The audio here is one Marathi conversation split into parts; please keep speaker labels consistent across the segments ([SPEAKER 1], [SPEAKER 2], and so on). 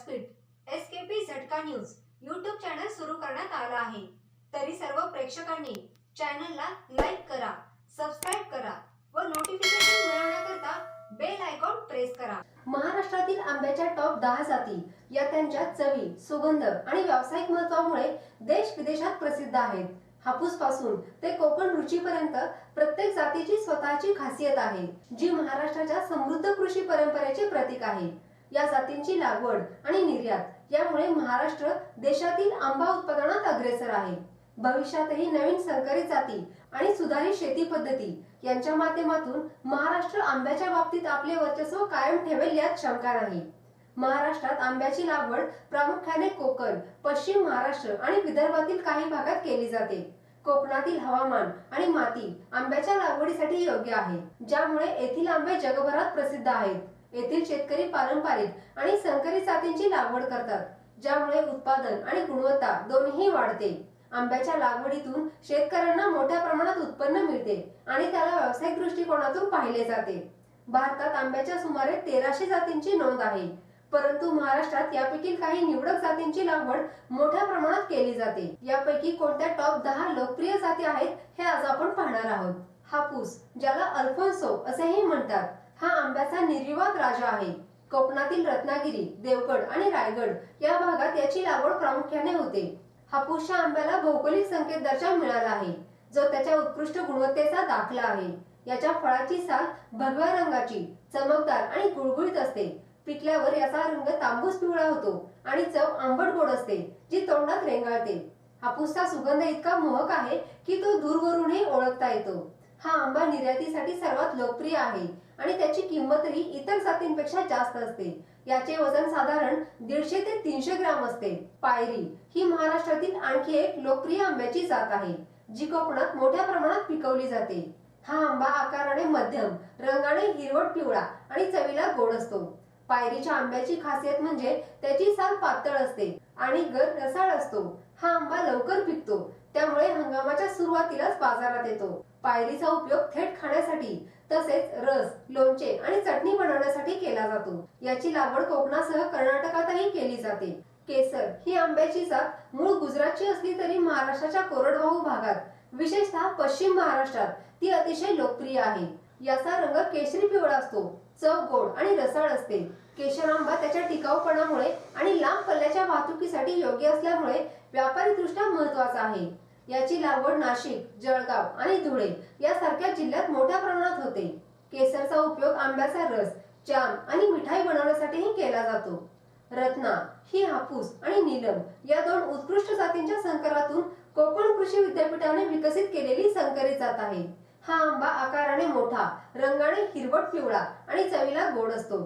[SPEAKER 1] व्यासपीठ एस के पी झटका न्यूज यूट्यूब चॅनल सुरू करण्यात आला आहे. तरी सर्व प्रेक्षकांनी चॅनलला लाईक करा सबस्क्राईब करा व नोटिफिकेशन मिळवण्याकरता बेल आयकॉन प्रेस करा. महाराष्ट्रातील आंब्याच्या टॉप दहा जाती या त्यांच्या चवी सुगंध आणि व्यावसायिक महत्वामुळे देश विदेशात प्रसिद्ध आहेत. हापूसपासून ते कोकण रुचीपर्यंत प्रत्येक जातीची स्वतःची खासियत आहे जी महाराष्ट्राच्या समृद्ध कृषी परंपरेचे प्रतीक आहे. या जातींची लागवड आणि निर्यात. यामुळे महाराष्ट्र देशातील आंबा उत्पादनात अग्रेसर आहे. भविष्यातही नवीन संकरित जाती आणि सुधारित शेती पद्धती यांच्या माध्यमातून महाराष्ट्र आंब्याच्या बाबतीत आपले वर्चस्व कायम ठेवेल यात शंका नाही. महाराष्ट्रात आंब्याची लागवड प्रामुख्याने कोकण पश्चिम महाराष्ट्र आणि विदर्भातील काही भागात केली जाते. कोकणातील हवामान आणि माती आंब्याच्या लागवडीसाठी योग्य आहे ज्यामुळे येथील आंबे जगभरात प्रसिद्ध आहेत. येथील शेतकरी पारंपरिक आणि संकरित जातींची लागवड करतात ज्यामुळे उत्पादन आणि गुणवत्ता दोन्ही वाढते. आंब्याच्या लागवडीतून शेतकऱ्यांना मोठ्या प्रमाणात उत्पन्न मिळते आणि त्याला व्यावसायिक दृष्टिकोनातून पाहिले जाते. भारतात आंब्याच्या सुमारे तेराशे जातींची नोंद आहे. परंतु महाराष्ट्रात यापैकी काही निवडक जातींची लागवड मोठ्या प्रमाणात केली जाते. यापैकी कोणत्या टॉप दहा लोकप्रिय जाती आहेत हे आज आपण पाहणार आहोत. हापूस ज्याला अल्फोन्सो असेही म्हणतात. हा आंब्याचा निर्विवाद राजा आहे. कोकणातील रत्नागिरी देवगड आणि रायगड या भागात याची लागवड प्रामुख्याने होते. हापूसच्या आंब्याला भौगोलिक संकेत दर्जा मिळाला आहे. जो त्याच्या उत्कृष्ट गुणवत्तेचा दाखला आहे. याच्या फळाची साल भगव्या रंगाची चमकदार आणि गुळगुळीत असते. पिकल्यावर याचा रंग तांबूस पिवळा होतो आणि चव आंबट गोड असते जी तोंडात रेंगाळते. हापूसचा सुगंध इतका मोहक आहे की तो दूरवरूनही ओळखता येतो. हा आंबा निर्यातीसाठी सर्वात लोकप्रिय आहे आणि त्याची किंमतही इतर जातींपेक्षा जास्त असते. याचे वजन साधारण दीडशे ते तीनशे ग्राम असते. पायरी ही महाराष्ट्रातील आणखी एक लोकप्रिय आंब्याची जात आहे जी कोकणात मोठ्या प्रमाणात पिकवली जाते. हा आंबा आकाराने मध्यम रंगाने हिरवट पिवळा आणि चवीला गोड असतो. पायरीच्या आंब्याची खासियत म्हणजे त्याची साल पातळ असते आणि गर रसाळ असतो. हा आंबा लवकर पिकतो त्यामुळे हंगामाच्या सुरुवातीलाच बाजारात येतो. पायरीचा उपयोग थेट खाण्यासाठी तसेच रस लोणचे आणि चटणी बनवण्यासाठी केला जातो. याची लागवड कोकणासह कर्नाटकातही केली जाते. केसर ही आंब्याची जात मूळ गुजरातची असली तरी महाराष्ट्राच्या कोरडवाहू भागात विशेषतः पश्चिम महाराष्ट्रात ती अतिशय लोकप्रिय आहे. याचा रंग केशरी पिवळा असतो चव गोड आणि रसाळ असते. केशर आंबा त्याच्या टिकाऊपणामुळे आणि लांब पल्ल्याच्या वाहतुकीसाठी योग्य असल्यामुळे व्यापारी दृष्ट्या महत्त्वाचा आहे. याची लागवड नाशिक जळगाव आणि धुळे यासारख्या जिल्ह्यात मोठ्या प्रमाणात होते. केसरचा उपयोग आंब्याचा रस जाम आणि मिठाई बनवण्यासाठीही केला जातो. रत्ना ही हापूस आणि नीलम या दोन उत्कृष्ट जातींच्या संकरातून कोकण कृषी विद्यापीठाने विकसित केलेली संकरित जात आहे. हा आंबा आकाराने मोठा रंगाने हिरवट पिवळा आणि चवीला गोड असतो.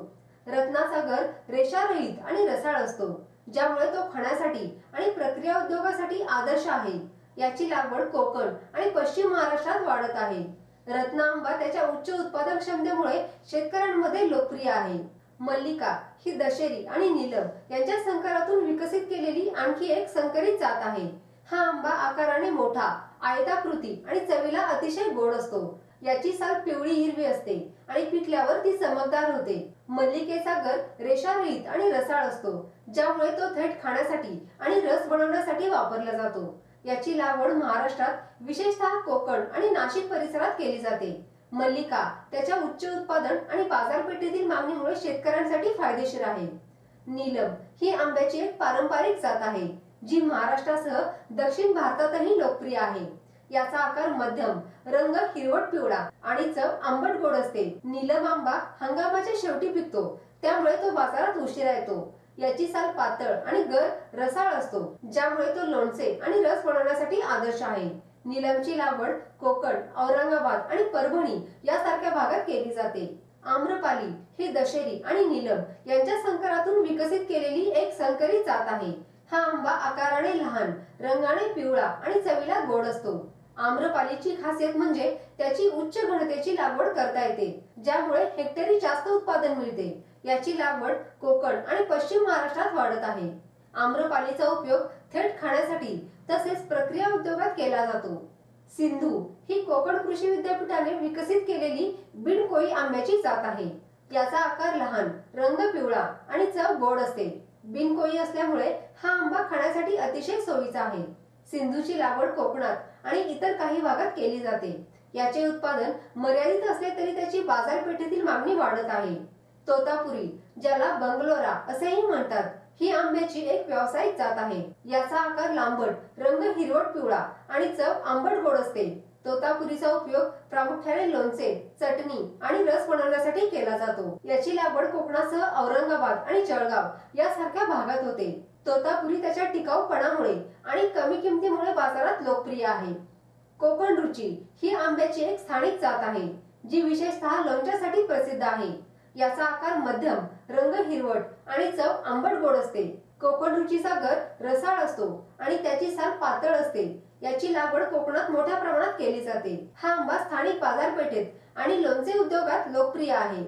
[SPEAKER 1] रत्नाचा गर रेषारहित आणि रसाळ असतो ज्यामुळे तो खाण्यासाठी आणि प्रक्रिया उद्योगासाठी आदर्श आहे. याची लागवड कोकण आणि पश्चिम महाराष्ट्रात वाढत आहे. रत्नांबा त्याच्या उच्च उत्पादन क्षमतेमुळे शेतकऱ्यांमध्ये लोकप्रिय आहे. मल्लिका ही दशेरी आणि नीलम यांच्या संकरातून विकसित केलेली आणखी एक संकरित जात आहे. हा आंबा आकाराने मोठा आयताकृती आणि चवीला अतिशय गोड असतो. याची साल पिवळी हिरवी असते आणि पिकल्यावर ती चमकदार होते. मल्लिकेचा गर रेषारहित आणि रसाळ असतो ज्यामुळे तो थेट खाण्यासाठी आणि रस बनवण्यासाठी वापरला जातो. याची लागवड महाराष्ट्रात विशेषतः कोकण आणि नाशिक परिसरात केली जाते. मल्लिका त्याच्या उच्च उत्पादन आणि बाजारपेठेतील मागणीमुळे शेतकऱ्यांसाठी फायदेशीर आहे. नीलम ही आंब्याची एक पारंपरिक जात आहे जी महाराष्ट्रासह दक्षिण भारतातही लोकप्रिय आहे. याचा आकार मध्यम रंग हिरवट पिवळा आणि चव आंबट गोड असते. नीलम आंबा हंगामाच्या शेवटी पिकतो त्यामुळे तो बाजारात उशिरा येतो. याची साल पातळ आणि गर रसाळ असतो ज्यामुळे तो लोणचे आणि रस बनवण्यासाठी आदर्श आहे. नीलमची लागवड कोकण औरंगाबाद आणि परभणी यासारख्या भागात केली जाते. आम्रपाली ही दशेरी आणि नीलम यांच्या संकरातून विकसित केलेली एक संकरी जात आहे. हा आंबा आकाराने लहान रंगाने पिवळा आणि चवीला गोड असतो. आम्रपालीची खासियत म्हणजे त्याची उच्च घनतेची लागवड करता येते ज्यामुळे हेक्टरी जास्त उत्पादन मिळते. याची लागवड कोकण आणि पश्चिम महाराष्ट्रात वाढत आहे. आम्रपालीचा उपयोग थेट खाण्यासाठी तसेच प्रक्रिया उद्योगात केला जातो. सिंधू ही कोकण कृषी विद्यापीठाने विकसित केलेली बिनकोई आंब्याची जात आहे. याचा आकार लहान रंग पिवळा आणि चव गोड असते. बिनकोई असल्यामुळे हा आंबा खाण्यासाठी अतिशय सोयीचा आहे. सिंधूची लागवड कोकणात आणि इतर काही भागात केली जाते. याचे उत्पादन मर्यादित असले तरी त्याची बाजारपेठेतील मागणी वाढत आहे. तोतापुरी ज्याला बंगलोरा असेही म्हणतात ही आंब्याची एक व्यावसायिक जात आहे. याचा आकार लांबट रंग हिरवट पिवळा आणि चव आंबट गोड असते. तोतापुरीचा उपयोग प्रामुख्याने लोणचे चटणी आणि रस बनवण्यासाठी केला जातो. याची लागवड कोकणासह औरंगाबाद आणि जळगाव यासारख्या भागात होते. तोतापुरी त्याच्या टिकाऊपणामुळे आणि कमी किमतीमुळे बाजारात लोकप्रिय आहे. कोकण रुची ही आंब्याची एक स्थानिक जात आहे जी विशेषतः लोणच्यासाठी प्रसिद्ध आहे. याचा आकार मध्यम रंग हिरवट आणि चव आंबट गोड असते. कोकण रुचीचा गर रसाळ असतो आणि त्याची साल पातळ असते. याची लागवड कोकणात मोठ्या प्रमाणात केली जाते. हा आंबा स्थानिक बाजारपेठेत आणि लोणचे उद्योगात लोकप्रिय आहे.